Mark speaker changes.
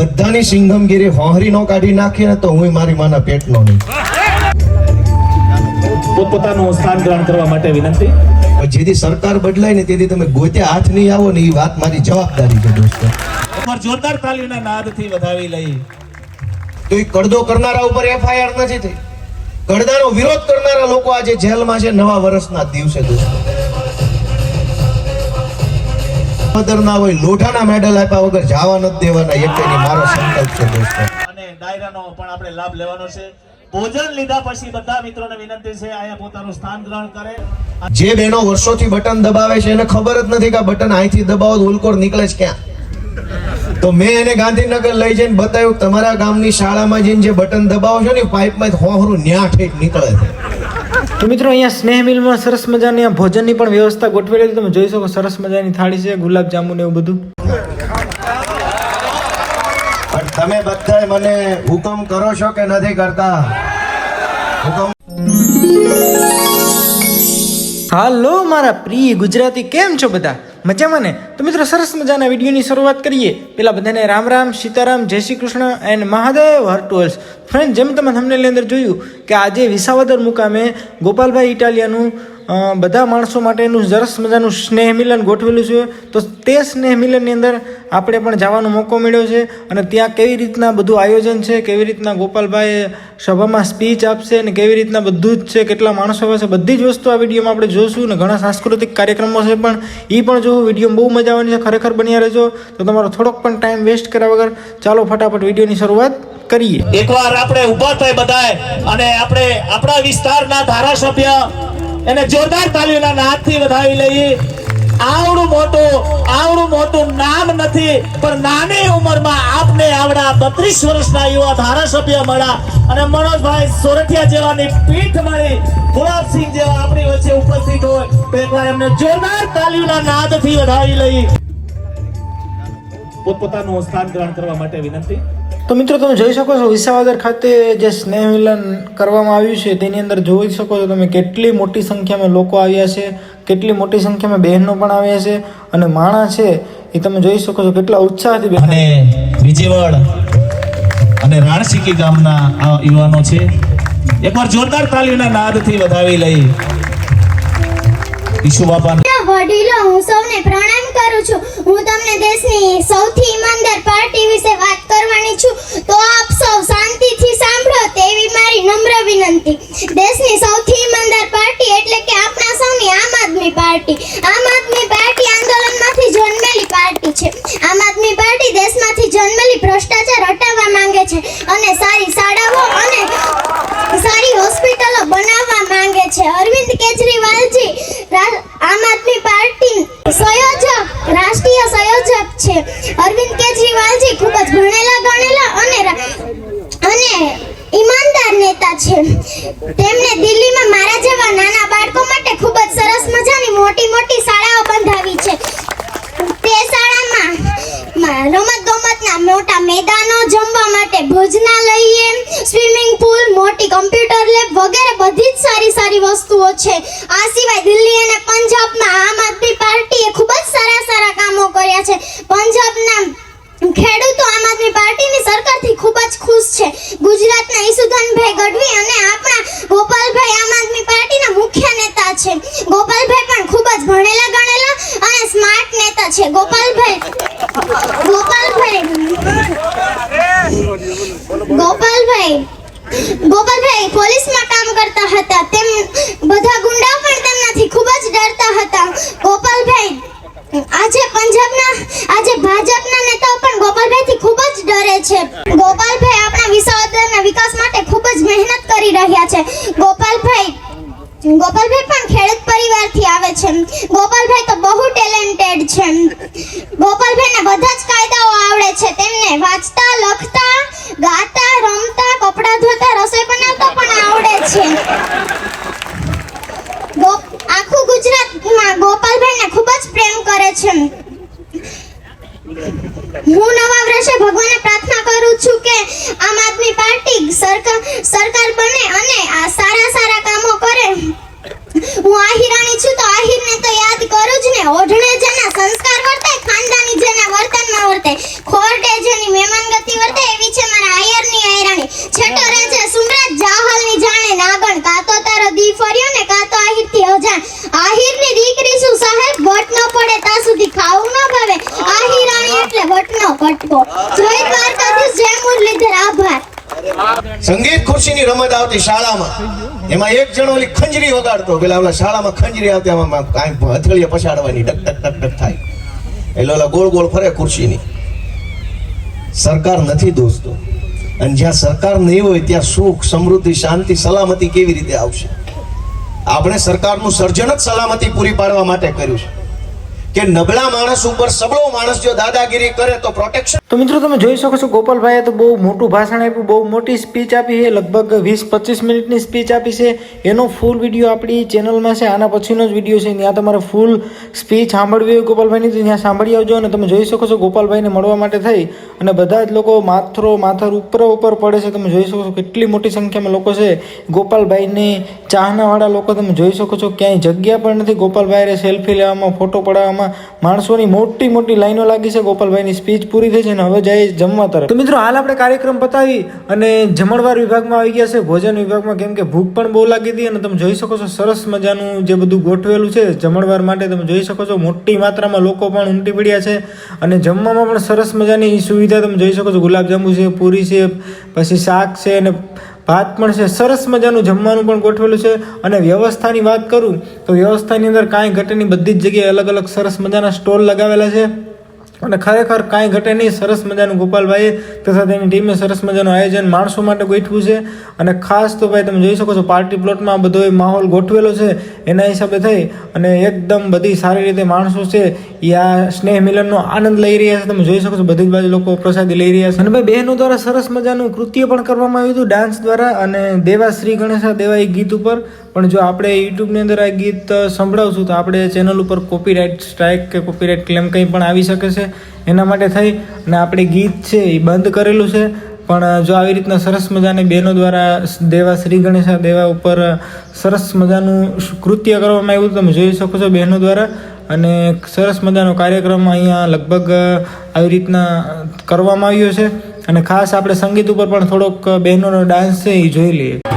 Speaker 1: બધાની સિંઘમગીરી હોહરી નો કાઢી નાખી ને તો હું મારી માના પેટનો નહીં.
Speaker 2: પોતપોતાનું સ્થાન ગ્રહણ કરવા માટે વિનંતી.
Speaker 1: જેથી સરકાર બદલાય ને તેથી તમે ગોતે હાથ નહીં આવો ને એ વાત મારી જવાબદારી છે દોસ્તો.
Speaker 2: જોરદાર તાલીના નાદથી વધાવી લઈ.
Speaker 1: તો એ કડદો કરનારા ઉપર એફઆઈઆર નથી થઈ. કડદાનો વિરોધ કરનારા લોકો આજે જેલમાં છે નવા વર્ષના દિવસે દોસ્તો. મદર ના હોય લોઢાના મેડલ આપ્યા વગર જવા નથી દેવાના. એક મારો સંકલ્પ છે દોસ્તો.
Speaker 2: અને ડાયરાનો પણ આપણે લાભ લેવાનો છે. ભોજન લીધા પછી બધા મિત્રોને વિનંતી છે અહીંયા પોતાનું સ્થાન ગ્રહણ કરે.
Speaker 1: જે બહેનો વર્ષોથી બટન દબાવે છે એને ખબર જ નથી કે બટન અહીંથી દબાવો તો નીકળે છે ક્યાં. તો મેં એને ગાંધીનગર લઈ જઈને બતાવ્યું તમારા ગામની શાળામાં જઈને જે બટન દબાવો છો ને પાઇપમાં હોહરું ન્યા ઠેઠ નીકળે છે.
Speaker 3: તો મિત્રો અહીંયા સ્નેહ મિલમાં સરસ મજાની આ ભોજનની પણ વ્યવસ્થા ગોઠવેલી હતી. તમે જોઈ શકો સરસ મજાની થાળી છે ગુલાબ જાંબુ ને એવું બધું.
Speaker 1: પણ તમે બધાય મને હુકમ કરો છો કે નથી કરતા? હુકમ
Speaker 3: હાલો મારા પ્રિય ગુજરાતી કેમ છો બધા? મજામાં ને? તો મિત્રો સરસ મજાના વિડીયોની શરૂઆત કરીએ. પહેલાં બધાને રામ રામ, સીતારામ, જય શ્રી કૃષ્ણ એન્ડ મહાદેવ હર્ટોલ્સ ફ્રેન્ડ જેમ તમે થંબનેલની અંદર જોયું કે આજે વિસાવદર મુકામે ગોપાલભાઈ ઇટાલિયાનું બધા માણસો માટેનું સરસ મજાનું સ્નેહ મિલન ગોઠવેલું છે. તો તે સ્નેહ મિલનની અંદર આપણે પણ જવાનો મોકો મળ્યો છે અને ત્યાં કેવી રીતના બધું આયોજન છે, કેવી રીતના ગોપાલભાઈ સભામાં સ્પીચ આપશે અને કેવી રીતના બધું જ છે, કેટલા માણસો આવશે બધી જ વસ્તુ આ વિડીયોમાં આપણે જોશું અને ઘણા સાંસ્કૃતિક કાર્યક્રમો છે પણ એ પણ જોવું, વીડિયો બહુ મજા આવવાની છે, ખરેખર બન્યા રહેજો. તો તમારો થોડોક પણ ટાઈમ વેસ્ટ કર્યા વગર ચાલો ફટાફટ વિડીયોની શરૂઆત કરીએ.
Speaker 2: એકવાર આપણે ઊભા થાય બધાય અને આપણે આપણા વિસ્તારના ધારાસભ્ય એને જોરદાર તાલીઓના નાદથી વધાવી લઈએ. આવડું મોટું આવડું મોટું નામ નથી, પણ નાની ઉંમરમાં આપને આવડા બત્રીસ વર્ષના યુવા ધારાસભ્ય મળ્યા. અને મનોજભાઈ સોરઠિયા જેવાની પીઠ મળી. તો એકવાર એમને જોરદાર તાલીઓના નાદથી વધાવી લઈએ પોતપોતાનું સ્થાન ગ્રહણ કરવા માટે વિનંતી.
Speaker 3: તો મિત્રો તમે જોઈ શકો છો વિસાવદર ખાતે જે સ્નેહ મિલન કરવામાં આવ્યું છે તેની અંદર જોઈ શકો છો તમે કેટલી મોટી સંખ્યામાં લોકો આવ્યા છે કેટલી મોટી સંખ્યામાં બહેનો પણ આવ્યા છે અને માણા છે એ તમે જોઈ શકો છો કેટલા ઉત્સાહથી
Speaker 2: અને વિજયવાડ અને રાણસીકી ગામના આ યુવાનો છે એકવાર જોરદાર તાલીમના નાદથી વધાવી લઈ. ઈશુ બાપા
Speaker 4: વડીલો, હું સૌને પ્રણામ કરું છું. હું તમને દેશની સૌથી ઈમાનદાર પાર્ટી વિશે વાત કરવાની છું. તો આપ સૌ શાંતિથી સાંભળો તેવી મારી નમ્ર વિનંતી. દેશની સૌથી ઈમાનદાર પાર્ટી એટલે કે આપણા સૌની આમ આદમી પાર્ટી આમ આદમી પાર્ટી આંદોલનમાંથી જન્મેલી પાર્ટી છે આમ આદમી પાર્ટી દેશમાંથી જન્મેલી ભ્રષ્ટાચાર હટાવવા માંગે છે અને સારી શાળાઓ અને સારી હોસ્પિટલો બનાવવા માંગે છે અરવિંદ કેજરીવાલજી રા- આમ આદમી પાર્ટી સંયોજક રાષ્ટ્રીય સંયોજક છે અરવિંદ કેજરીવાલજી ખૂબ જ ભણેલા ગણેલા અને રા- અને ઈમાનદાર નેતા છે તેમણે દિલ્હીમાં મારા જેવા નાના બાળકો માટે ખૂબ જ સરસ મજાની મોટી મોટી શાળાઓ બંધાવી છે તે શાળામાં માં રમત ગમતના મોટા મેદાનો જમવા માટે ભોજનાલય સ્વિમિંગ પુલ મોટી કમ્પ્યુટર લેબ વગેરે બધી જ સારી વસ્તુઓ છે. આ સિવાય દિલ્હી અને પંજાબમાં આમ આદમી પાર્ટીએ ખૂબ જ સારા સારા કામો કર્યા છે. પંજાબના ખેડૂતો આમ આદમી પાર્ટીની સરકારથી ખૂબ જ ખુશ છે. ગુજરાતના ઈસુધનભાઈ ગઢવી અને આપણા ગોપાલભાઈ આમ આદમી પાર્ટીના મુખ્ય નેતા છે. ગોપાલભાઈ પણ ખૂબ જ ભણેલા ગણેલા અને સ્માર્ટ નેતા છે. ગોપાલભાઈ ગોપાલભાઈ ગોપાલભાઈ ગોપાલભાઈ, પોલીસમાં કામ કરતા હતા તેમ બધા ગુંડા પણ તેમનાથી ખૂબ જ ડરતા હતા ગોપાલભાઈ આજે પંજાબના આજે ભાજપના નેતાઓ પણ ગોપાલભાઈથી ખૂબ જ ડરે છે ગોપાલભાઈ આપણા વિસાવદરના વિકાસ માટે ખૂબ જ મહેનત કરી રહ્યા છે ગોપાલભાઈ ગોપાલભાઈ પણ ખેડૂત પરિવારથી આવે છે. ગોપાલભાઈ તો બહુ ટેલેન્ટેડ છે. ગોપાલભાઈને બધા જ કાયદાઓ આવડે છે. તેમને વાંચતા, લખતા, ગાતા, રમતા, કપડાં ધોતા, રસોઈ બનાવતા પણ આવડે છે. આખું ગુજરાતમાં ગોપાલભાઈને ખૂબ જ પ્રેમ કરે છે. હું નવા વર્ષે ભગવાનને પ્રાર્થના કરું છું કે આમ આદમી પાર્ટી સરકાર સરકાર બને અને આ સારા હું આહિરાણી છું તો આહિરને તો યાદ કરું જ ને. ઓઢણે જેના સંસ્કાર વર્તે ખાનદાની જેના વર્તનમાં વર્તે ખોરટે જેની મહેમાન ગતિ વર્તે એવી છે મારા આયરની આયરાણી. છેટો રહે સુમરાજ જાહલની જાણે નાગણ કાતો તારો દી ફર્યો ને કાતો આહિરથી અજાણ. આહિરની દીકરી શું સાહેબ? વટ ન પડે, ત્યાં સુધી ખાવું ન ભાવે. આહિરાણી એટલે વટનો કટકો જોઈ દ્વારકાધીશ જય મુરલીધર આભાર.
Speaker 1: સંગીત ખુરશીની રમત આવતી શાળામાં. એમાં એક જણો ઓલી ખંજરી વગાડતો. પેલા ઓલા શાળામાં ખંજરી આવતી, આમાં કાંઈ હથેળીએ પછાડવાની ડક ડક ડક ડક થાય. એટલે ઓલા ગોળ ગોળ ફરે ખુરશીની. સરકાર નથી દોસ્તો. અને જ્યાં સરકાર નહીં હોય, ત્યાં સુખ, સમૃદ્ધિ, શાંતિ, સલામતી કેવી રીતે આવશે? આપણે સરકારનું સર્જન જ સલામતી પૂરી પાડવા માટે કર્યું છે. કે નબળા માણસ ઉપર સબળો માણસ જો દાદાગીરી કરે તો પ્રોટેક્શન
Speaker 3: તો મિત્રો તમે જોઈ શકો છો, ગોપાલભાઈએ તો બહુ મોટું ભાષણ આપ્યું, બહુ મોટી સ્પીચ આપી છે, લગભગ વીસ પચીસ મિનિટની સ્પીચ આપી છે. એનો ફૂલ વીડિયો આપણી ચેનલમાં છે, આના પછીનો જ વીડિયો છે, ત્યાં તમારે ફૂલ સ્પીચ સાંભળવી હોય ગોપાલભાઈની, તો ત્યાં સાંભળી આવજો અને તમે જોઈ શકો છો, ગોપાલભાઈને મળવા માટે થઈ અને બધા જ લોકો માથરો, માથર ઉપર ઉપર પડે છે, તમે જોઈ શકો છો કેટલી મોટી સંખ્યામાં લોકો છે. ગોપાલભાઈને ચાહનાવાળા લોકો તમે જોઈ શકો છો, ક્યાંય જગ્યા પણ નથી, ગોપાલભાઈને સેલ્ફી લેવામાં ફોટો પડાવવામાં, માણસોની મોટી મોટી લાઈનો લાગી છે, ગોપાલભાઈની સ્પીચ પૂરી થઈ છે અને હવે જાય જમવા તરફ. તો મિત્રો, હાલ આપણે કાર્યક્રમ પતાવી અને જમણવાર વિભાગમાં આવી ગયા છે. ભોજન વિભાગમાં કેમ કે ભૂખ પણ બહુ લાગી હતી અને તમે જોઈ શકો છો સરસ મજાનું જે બધું ગોઠવેલું છે જમણવાર માટે તમે જોઈ શકો છો. મોટી માત્રામાં લોકો પણ ઉમટી પડ્યા છે અને જમવામાં પણ સરસ મજાની સુવિધા તમે જોઈ શકો છો. ગુલાબજાંબુ છે, પૂરી છે, પછી શાક છે અને ભાત પણ છે. સરસ મજાનું જમવાનું પણ ગોઠવેલું છે. અને વ્યવસ્થાની વાત કરું તો વ્યવસ્થાની અંદર કાંઈ ઘટેની બધી જ જગ્યાએ અલગ અલગ સરસ મજાના સ્ટોલ લગાવેલા છે. અને ખરેખર કાંઈ ઘટે નહીં સરસ મજાનું ગોપાલભાઈએ તથા તેની ટીમે સરસ મજાનું આયોજન માણસો માટે ગોઠવ્યું છે. અને ખાસ તો ભાઈ તમે જોઈ શકો છો, પાર્ટી પ્લોટમાં બધો માહોલ ગોઠવેલો છે, એના હિસાબે થઈ અને એકદમ બધી સારી રીતે માણસો છે એ આ સ્નેહ મિલનનો આનંદ લઈ રહ્યા છે. તમે જોઈ શકો છો, બધી જ બાજુ લોકો પ્રસાદી લઈ રહ્યા છે. અને ભાઈ બહેનો દ્વારા સરસ મજાનું કૃત્ય પણ કરવામાં આવ્યું હતું ડાન્સ દ્વારા અને દેવા શ્રી ગણેશા દેવા એ ગીત ઉપર. પણ જો આપણે યુટ્યુબની અંદર આ ગીત સંભળાવશું તો આપણે ચેનલ ઉપર કોપીરાઇટ સ્ટ્રાઇક કે કોપીરાઇટ ક્લેમ કંઈ પણ આવી શકે છે. એના માટે થઈ અને આપણે ગીત છે એ બંધ કરેલું છે. પણ જો આવી રીતના સરસ મજાની બહેનો દ્વારા દેવા શ્રી ગણેશા દેવા ઉપર સરસ મજાનું કૃત્ય કરવામાં આવ્યું તમે જોઈ શકો છો બહેનો દ્વારા. અને સરસ મજાનો કાર્યક્રમ અહીંયા લગભગ આવી રીતના કરવામાં આવ્યો છે. અને ખાસ આપણે સંગીત ઉપર પણ થોડોક બહેનોનો ડાન્સ છે એ જોઈ લઈએ.